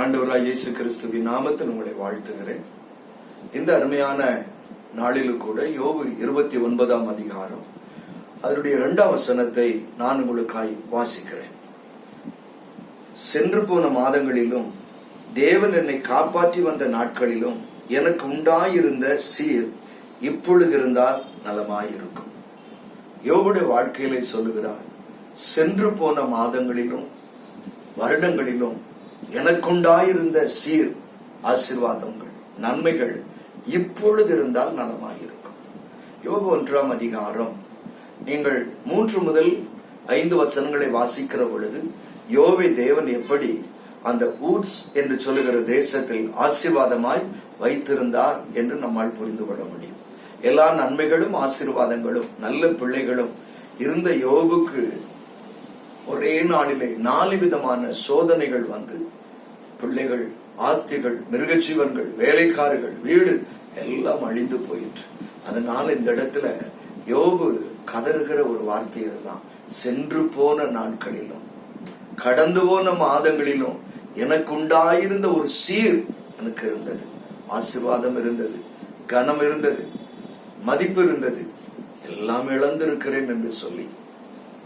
ஆண்டவராய் இயேசு கிறிஸ்துவின் நாமத்தில் உங்களை வாழ்த்துகிறேன். இந்த அருமையான நாளிலும் கூட யோபு இருபத்தி ஒன்பதாம் அதிகாரம் அதனுடைய இரண்டாம் வசனத்தை நான் உங்களுக்காய் வாசிக்கிறேன். சென்று போன மாதங்களிலும் தேவன் என்னை காப்பாற்றி வந்த நாட்களிலும் எனக்கு உண்டாயிருந்த சீர் இப்பொழுது இருந்தால் நலமாயிருக்கும். யோபுடைய வாழ்க்கையிலே சொல்லுகிறார் சென்று போன மாதங்களிலும் வருடங்களிலும் எனக்குண்டாயிருந்த சீர் ஆசிர்வாதங்கள் நன்மைகள் இப்பொழுது இருந்தால் நலமாயிருக்கும். யோபு ஒன்றாம் அதிகாரம். நீங்கள் மூன்று முதல் ஐந்து வசனங்களை வாசிக்கிற பொழுது யோவை தேவன் எப்படி அந்த ஊட்ஸ் என்று சொல்லுகிற தேசத்தில் ஆசீர்வாதமாய் வைத்திருந்தார் என்று நம்மால் புரிந்து கொள்ள முடியும். எல்லா நன்மைகளும் ஆசீர்வாதங்களும் நல்ல பிள்ளைகளும் இருந்த யோபுக்கு ஒரே நாளிலே நாலு விதமான சோதனைகள் வந்து. பிள்ளைகள் ஆஸ்திகள் மிருகஜீவன்கள் வேலைக்காரர்கள் வீடு எல்லாம் அழிந்து போயிற்று. அதனால இந்த இடத்துல யோபு கதறுகிற ஒரு வார்த்தை இதுதான் சென்று போன நாட்களிலும் கடந்து போன மாதங்களிலும் எனக்கு உண்டாயிருந்த ஒரு சீர் எனக்கு இருந்தது. ஆசீர்வாதம் இருந்தது கனம் இருந்தது மதிப்பு இருந்தது. எல்லாம் இழந்திருக்கிறேன் என்று சொல்லி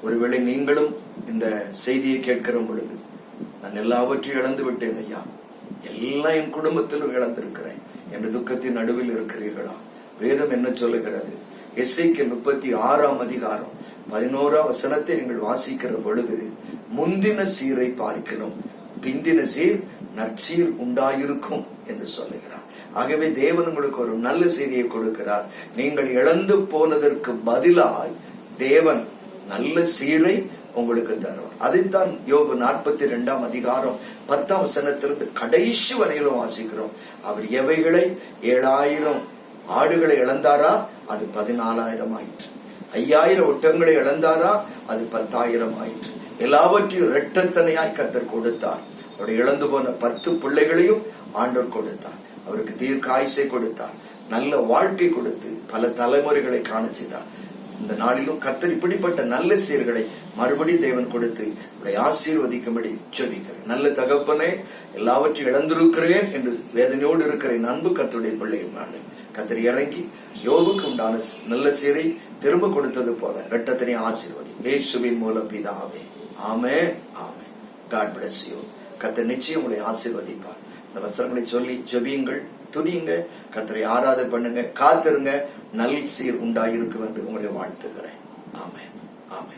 ஒருவேளை நீங்களும் இந்த செய்தியை கேட்கிற பொழுது நான் எல்லாவற்றையும் இழந்து விட்டேன் ஐயா. எல்லாம் என் குடும்பத்திலும் இழந்திருக்கிறேன். என்ற துக்கத்தின் நடுவில் இருக்கிறீர்களா? வேதம் என்ன சொல்லுகிறது? எஸ்ஐக்கு முப்பத்தி ஆறாம் அதிகாரம் பதினோராம் வசனத்தை நீங்கள் வாசிக்கிற பொழுது முந்தின சீரை பார்க்கிறோம் பிந்தின சீர் நற்சீர் உண்டாயிருக்கும் என்று சொல்லுகிறார். ஆகவே தேவன் உங்களுக்கு ஒரு நல்ல செய்தியை கொடுக்கிறார். நீங்கள் இழந்து போனதற்கு பதிலாய் தேவன் நல்ல சீரை உங்களுக்கு தரும். அதைத்தான் யோபு நாற்பத்தி ரெண்டாம் அதிகாரம் பத்தாம் வசனத்திலிருந்து கடைசி வரையிலும் வாசிக்கிறோம். அவர் எவைகளை? ஏழாயிரம் ஆடுகளை இழந்தாரா? அது பதினாலாயிரம் ஆயிற்று. ஐயாயிரம் ஒட்டங்களை இழந்தாரா? அது பத்தாயிரம் ஆயிற்று. எல்லாவற்றையும் இரட்டத்தனையாய் கத்தர் கொடுத்தார். அவருடைய இழந்து போன பத்து பிள்ளைகளையும் ஆண்டவர் கொடுத்தார். அவருக்கு தீர்க்காயுசை கொடுத்தார். நல்ல வாழ்க்கை கொடுத்து பல தலைமுறைகளை காண செய்தார். இந்த நாளிலும் கத்தர் இப்படிப்பட்ட நல்ல சீர்களை மறுபடியும் தேவன் கொடுத்து உங்களை ஆசீர்வதிக்கும்படி சொல்லிக்கிறேன் நல்ல தகப்பனே எல்லாவற்றையும் இழந்திருக்கிறேன் என்று வேதனையோடு இருக்கிறேன் அன்பு கத்துடைய பிள்ளையும் நான். கத்தர் இறங்கி யோகுக்கு உண்டான நல்ல சீரை திரும்ப கொடுத்தது போல இரட்டத்தினை ஆசீர்வதி. ஏசுவின் மூலம் பிதாவே. ஆமே ஆமே காட் பிளஸ் யூ கத்தர் நிச்சயம் உங்களை ஆசீர்வதிப்பார். இந்த வசனங்களை சொல்லி ஜெபியுங்கள் துதியுங்க கத்தரை ஆராத பண்ணுங்க காத்திருங்க. நல் சீர் உண்டாயிருக்கும் என்று உங்களை வாழ்த்துகிறேன் ஆமே ஆமே